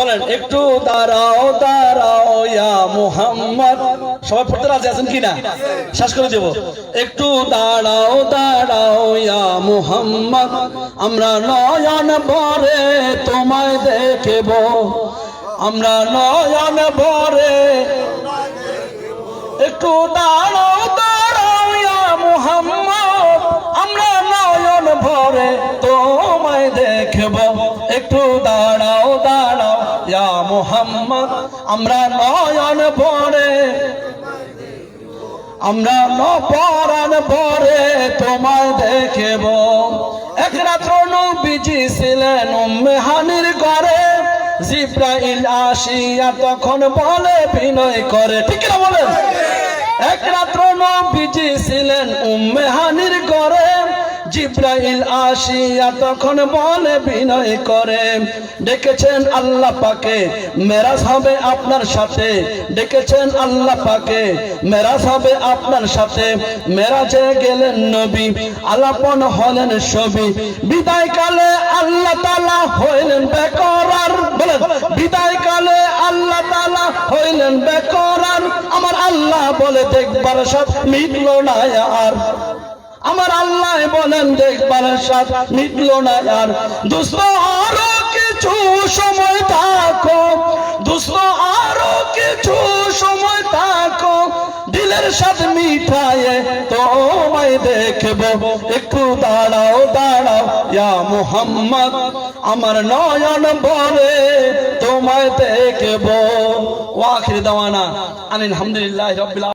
বলেন, একটু দাঁড়াও দাঁড়াও ইয়া মুহাম্মদ। সবাই পড়তে রাজি আছেন কিনা? শেষ করে দেব। একটু দাঁড়াও দাঁড়াও ইয়া মুহাম্মদ। আমরা নয়ন ভরে তোমায় দেখব। আমরা নয়ন ভরে একটু দাঁড়াও দাঁড়াও ইয়া মুহাম্মদ। আমরা নয়ন ভরে তোমায় দেখব। একটু মুহাম্মদ, আমরা নয়ন ভরে। আমরা ভরে তোমায় দেখব। এক রাত্র নবীজি ছিলেন উম্মে হানির ঘরে। জিব্রাইল আসিয়া তখন বলে, বিনয় করে। ঠিক না বলেন? এক রাত্র নবীজি ছিলেন জিব্রাইল আসিয়া তখন বলে বিনয় করে, ডেকেছেন আল্লাহ পাকে, মেরাজ হবে আপনার সাথে। ডেকেছেন আল্লাহ পাকে, মেরাজ হবে আপনার সাথে। মেরাজে গেলেন নবী, আলাপন হলেন ছবি। বিদায় কালে আল্লাহ তালা হইলেন বেকরার, বলেন বিদায় কালে আল্লাহ তালা হইলেন বেকরার। আমার আল্লাহ বলে দেখবার সব মিটলো না আর। আমার আল্লাহ বলেন, দেখবার সাথ মিটলো না আর। দুস্ত আরও কিছু সময় থাকো দুস্ত আরও কিছু সময় থাকো। দিলের সাথে মিঠায়ে তোমায় দেখব। একটু দাঁড়াও দাঁড়াও, ইয়া মুহাম্মদ, আমার নয়ন ভরে তোমায় দেখব। ওয়াখির দাওয়ানা, আলহামদুলিল্লাহ রবিল